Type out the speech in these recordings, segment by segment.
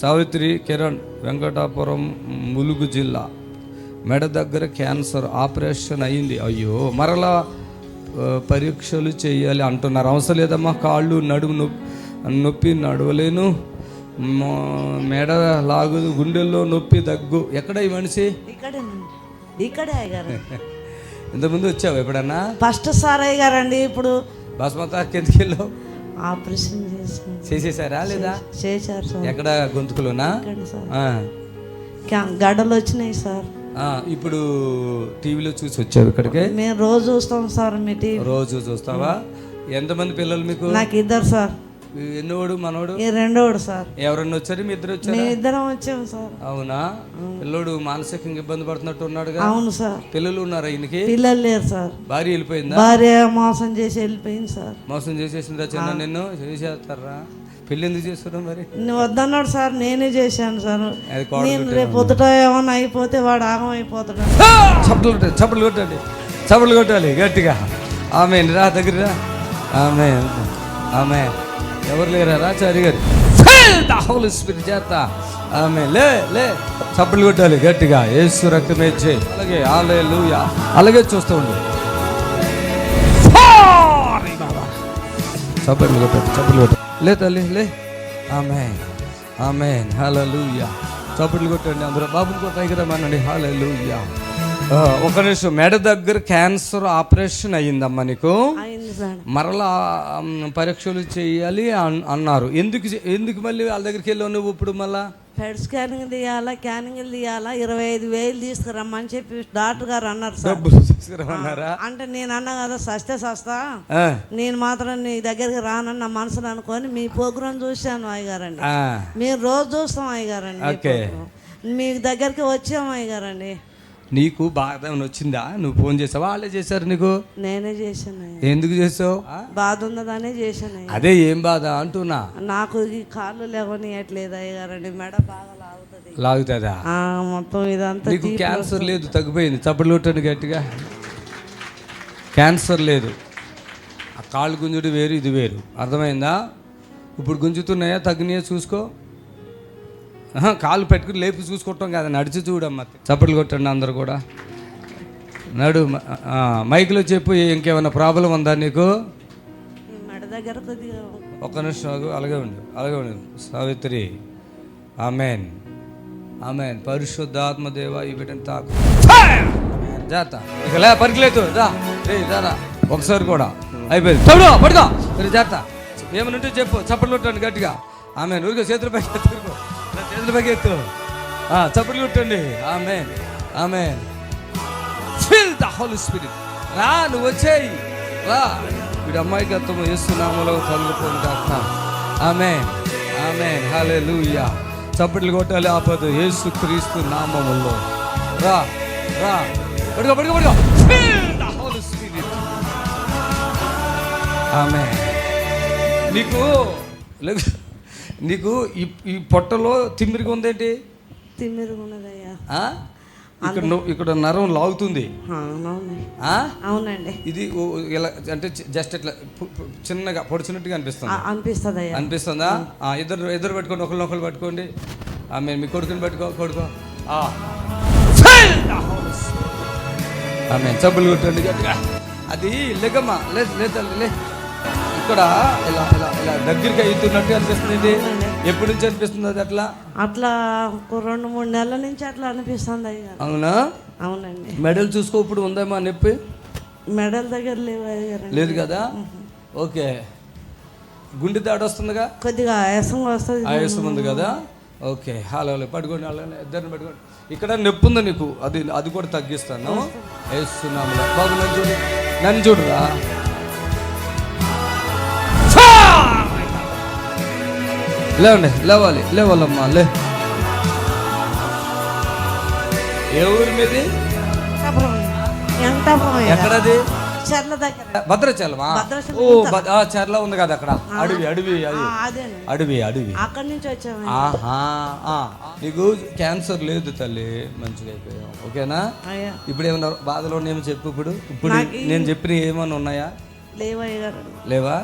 సావిత్రి కిరణ్ వెంకటాపురం ములుగు జిల్లా. మెడ దగ్గర క్యాన్సర్ ఆపరేషన్ అయింది. అయ్యో మరలా పరీక్షలు చేయాలి అంటున్నారు. అవసరం లేదమ్మా కాళ్ళు నడుము నొప్పి నొప్పి నడవలేను. మెడ లాగు గుండెల్లో నొప్పి దగ్గు. ఎక్కడ ఈ మనిషి? ఇక్కడే ఇంతకుముందు వచ్చావు ఎప్పుడన్నా? ఫస్ట్ సార్ అయ్యారండి ఇప్పుడు బస్మతా కిందకి వెళ్ళావు ఆపరేషన్ చేసి చేసేసారా లేదా? చేశారు సార్. ఎక్కడ గొంతుకులోనా? గడ్డలు వచ్చినాయి సార్. ఇప్పుడు టీవీలో చూసి వచ్చావు ఇక్కడికి? మేము రోజు చూస్తాం సార్ మీ టీవీ. రోజు చూస్తావా? ఎంతమంది పిల్లలు మీకు? నాకు ఇద్దరు సార్. ఎన్నోడు మనోడు? రెండోడు సార్. ఎవరన్నా వచ్చారు? మీ ఇద్దరు వచ్చారు? ఇద్దరం వచ్చాము సార్. అవునా? పిల్లోడు మానసికంగా ఇబ్బంది పడుతున్నట్టు ఉన్నాడుగా? అవును సార్. పిల్లలు ఉన్నారా ఈయనకి? పిల్లలు లేరు సార్. భార్య వెళ్ళిపోయిందా? భార్య మోసం చేసి వెళ్ళిపోయింది సార్. మోసం చేసేసిందా చిన్న నిన్ను? చేసేస్తారా? పెళ్ళి ఎందుకు చేస్తున్నావు మరి? నువ్వు వద్దన్నాడు సార్ నేనే చేశాను సార్. నేను రేపు పొద్దుట ఏమన్నా అయిపోతే వాడు ఆగం అయిపోతాడు. చప్పట్లు కొట్టాలి చప్పట్లు కొట్టాలి చప్పట్లు కొట్టాలి గట్టిగా. ఆమె రా దగ్గర ఆమె ఆమె ఎవరు లేరా? రాచారి గారు. హోలీ స్పిరిట్ చేత. ఆమె లే లే. చప్పట్లు కొట్టాలి గట్టిగా. ఏసు రక్తమే చేయి అలాగే ఆలే అలాగే చూస్తూ ఉండు. చప్పట్లు కొట్టాలి చప్పట్లు కొట్టాలి లే తల్లి లే. ఆమె ఆమె హల్లెలూయా. చప్పట్లు కొట్టండి అందరూ. బాబుని కొట్ట దగ్గర మనండి హల్లెలూయా. ఆ, ఒక నిమిషం. మెడ దగ్గర క్యాన్సర్ ఆపరేషన్ అయ్యిందమ్మా నీకు. మరలా పరీక్షలు చేయాలి అన్- అన్నారు. ఎందుకు ఎందుకు మళ్ళీ వాళ్ళ దగ్గరికి వెళ్ళావు నువ్వు ఇప్పుడు మళ్ళా? హెడ్ స్కానింగ్ తీయాలా క్యానింగ్ తీయాలా? ఇరవై ఐదు వేలు తీసుకురమ్మని చెప్పి డాక్టర్ గారు అన్నారు సార్. డబ్బులు తీసుకురమన్నారా అంటే నేను అన్నా కదా సస్తే సస్తా. నేను మాత్రం నీ దగ్గరికి రానని నా మనసులో అనుకొని మీ ప్రోగ్రాం చూశాను అయ్యగారండి. మీరు రోజు చూస్తాం అయ్యగారండి. మీ దగ్గరికి వచ్చాము అయ్యగారండి. నీకు బాధ వచ్చిందా? నువ్వు ఫోన్ చేసావా? వాళ్ళే చేశారు నీకు? నేనే చేశాను ఎందుకు చేసావు? బాధ ఉన్నదానే చేశాను అదే ఏం బాధ అంటున్నా? నాకు ఈ కాళ్ళు లేవనియట్లేదు అయ్యగారండి. మెడ బాగా లాగుతుంది. లాగుతుందా? మొత్తం ఇదంతా నీకు క్యాన్సర్ లేదు తగ్గిపోయింది. చప్పట్లు కొట్టండి గట్టిగా. క్యాన్సర్ లేదు. ఆ కాళ్ళు గుంజుడు వేరు ఇది వేరు. అర్థమైందా? ఇప్పుడు గుంజుతున్నాయా? తగ్గినాయా? చూసుకో. కాళ్ళు పెట్టుకుని లేపి చూసుకోవటం కాదు నడిచి చూడమ్మా. చప్పట్లు కొట్టండి అందరు కూడా. నడు మైక్లో చెప్పు ఇంకేమైనా ప్రాబ్లం ఉందా నీకు? ఒక్క నిమిషం. అలాగే ఉండు అలాగే ఉండు. Savitri amen amen. పరిశుద్ధాత్మదేవ ఈ బిడ్డను తాకు. జాత ఇక లే పరికిలేదు రా. రే రా ఒకసారి కూడా. అయిపోయింది. తోడు పడుకో. రే జాత ఏమైనా ఉంటే చెప్పు చప్పట్లు కొట్టండి గట్టిగా. ఆమె ఊరికే చేతుల పైకి చేతులు పైకి ఎత్తు ఆ, చప్పట్లు కొట్టండి. ఆమె ఆమె ఫిల్ ద హోలీ స్పిరిట్ రా నువ్వు వచ్చేయి. రా. వీడు అమ్మాయికి అర్థం చేస్తున్నాములో కలుగుతుంది కాక. ఆమె ఆమె హాలే లూయా చప్పట్లు కొట్టాలి ఆపదు. యేసు క్రీస్తు నామములో రా రా. పడుకో పడుకో పడుకో. ఫిల్ ద హోలీ స్పిరిట్ ఆమె నీకు లేదు నీకు ఈ పొట్టలో తిమ్మిరిగా ఉందేంటి? తిమ్మిరిగా ఉన్నదయ్యా? ఇక్కడ ఇక్కడ నరం లాగుతుంది. అవునండి. ఇది ఇలా అంటే జస్ట్ ఇట్లా చిన్నగా పొడిచినట్టుగా అనిపిస్తుంది. అనిపిస్తుంది? అనిపిస్తుందా ఇద్దరు ఇద్దరు పెట్టుకోండి ఒకరిని ఒకరు పట్టుకోండి. ఆమె మీ కొడుకుని పెట్టుకో కొడుకో. ఆ. ఆమె చబ్బులు కొట్టండి గట్టిగా. అది లెగమ్మా లే లే తల్లి, లే. ఇక్కడ ఇలా ఇలా ఇలా దగ్గరికి అవుతున్నట్టు అనిపిస్తుంది. ఎప్పటి నుంచి అనిపిస్తుంది అది అట్లా? అట్లా ఒక రెండు మూడు నెలల నుంచి అట్లా అనిపిస్తుంది అయ్యా. అవునా? అవునండి. మెడల్ చూసుకో ఇప్పుడు ఉందేమా నొప్పి మెడల్ దగ్గర లేవు లేదు కదా? ఓకే. గుండె దాడి వస్తుందిగా? కొద్దిగా ఆయాసంగా వస్తుంది. ఆయాసం ఉంది కదా? ఓకే. హలో పట్టుకోండి అలానే ఇద్దరిని పట్టుకోండి ఇక్కడ నొప్పి ఉంది నీకు. అది అది కూడా తగ్గిస్తాను. వేస్తున్నాము బాబు నన్ను చూడు. నన్ను చూడురా. లేవండి లేవాలి లేవాలమ్మా లే. ఏ ఊరి మీది. ఎక్కడది? భద్రాచలమా? భద్రాచలం ఓ చర్ల ఉంది కదా అక్కడ. అడవి అడవి అది. అడవి అడవి. అక్కడి నుంచి వచ్చాము. ఆహా. నీకు క్యాన్సర్ లేదు తల్లి మంచిగా అయిపోయావు. ఓకేనా? ఇప్పుడు ఏమన్నా బాధలు ఉన్నాయేమో చెప్పు ఇప్పుడు. ఇప్పుడు నేను చెప్పిన ఏమన్నా ఉన్నాయా? లేవా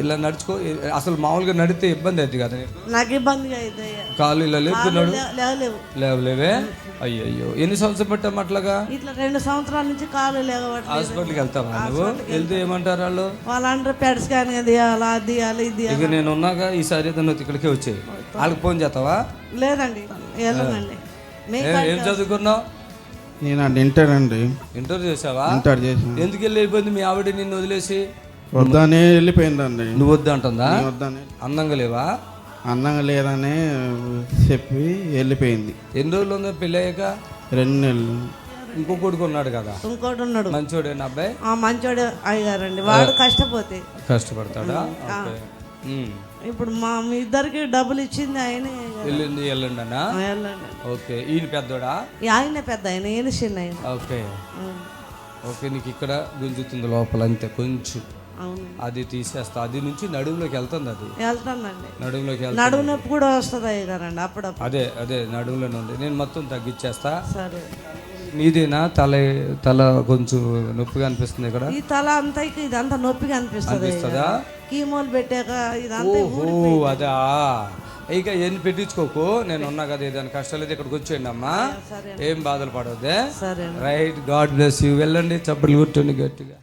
ఇలా నడుచుకో అసలు మామూలుగా నడితే ఇబ్బంది అవుతుంది కదా నీకు? ఇబ్బందిగా అయితే. కాళ్ళు ఇలా లేపుతున్నాడు లేవలేవు. లేవు లేవే. అయ్యో ఎన్ని సంవత్సరం పెట్టాం అట్లాగా? ఇట్లా రెండు సంవత్సరాల నుంచి కాలు లేవట్లేదు. హాస్పిటల్కి వెళ్తావా నువ్వు? వెళ్తే ఏమంటారు వాళ్ళు? వాళ్ళందరూ పెడ్ స్కాన్ తీయాలా అది తీయాలి ఇది. ఇక నేను ఉన్నాక ఈసారి నువ్వు ఇక్కడికే వచ్చాయి. వాళ్ళకి ఫోన్ చేస్తావా? లేదండి వెళ్ళనండి. ఏం చదువుకున్నావు? నేను అది ఇంటర్ అండి. ఇంటర్ చేసావా ఇంటర్ చేసిన ఎందుకు వెళ్ళి వెళ్ళిపోయింది? మీ ఆవిడ నిన్ను వదిలేసి? వద్దనే వెళ్ళిపోయిందండి. నువ్వు వద్దు అంటుందా? వద్దనే. అందంగా లేవా? అందంగా లేదని చెప్పి వెళ్ళిపోయింది. ఎన్ని రోజులు ఉందో పెళ్ళి అయ్యాక రెండు నెలలు. ఇంకో కొడుకు ఉన్నాడు కదా. ఇంకోటి ఉన్నాడు. మంచోడేనా అబ్బాయి? ఆ మంచోడు అయ్యారండి వాడు కష్టపోతే. కష్టపడతాడా. ఇప్పుడు మా మీ ఇద్దరికి డబ్బులు ఇచ్చింది ఆయనే. వెళ్ళింది వెళ్ళండి అన్నా. వెళ్ళండి. ఓకే ఈయన పెద్దోడా? ఆయనే పెద్ద ఆయన ఈయన చిన్న ఆయన. ఓకే. ఓకే నీకు ఇక్కడ గుంజుతుంది లోపల అంతే కొంచెం. అది తీసేస్తా. అది నుంచి నడుములోకి వెళ్తుంది అది. వెళ్తానండి. నడుములోకి నడువు నొప్పి కూడా వస్తుంది అయ్యారండి అప్పుడప్పుడు. అదే అదే నడుములోనే ఉంది. నేను మొత్తం తగ్గించేస్తా. సరే. నీదేనా తల తల కొంచెం నొప్పిగా అనిపిస్తుంది ఇక్కడ? ఈ తల అంతా ఇదంతా నొప్పిగా అనిపిస్తుంది. అనిపిస్తుందా? కీమోలు పెట్టాక ఇదంతా ఓహో అదా. ఇక ఎన్ని పెట్టించుకోకు? నేను ఉన్నా కదా ఏదైనా కష్టాలు అయితే ఇక్కడికి వచ్చేయండి అమ్మా ఏం బాధలు పడవద్దే రైట్ గాడ్ బ్లెస్ యూ వెళ్ళండి చప్పట్లు కొట్టండి గట్టిగా.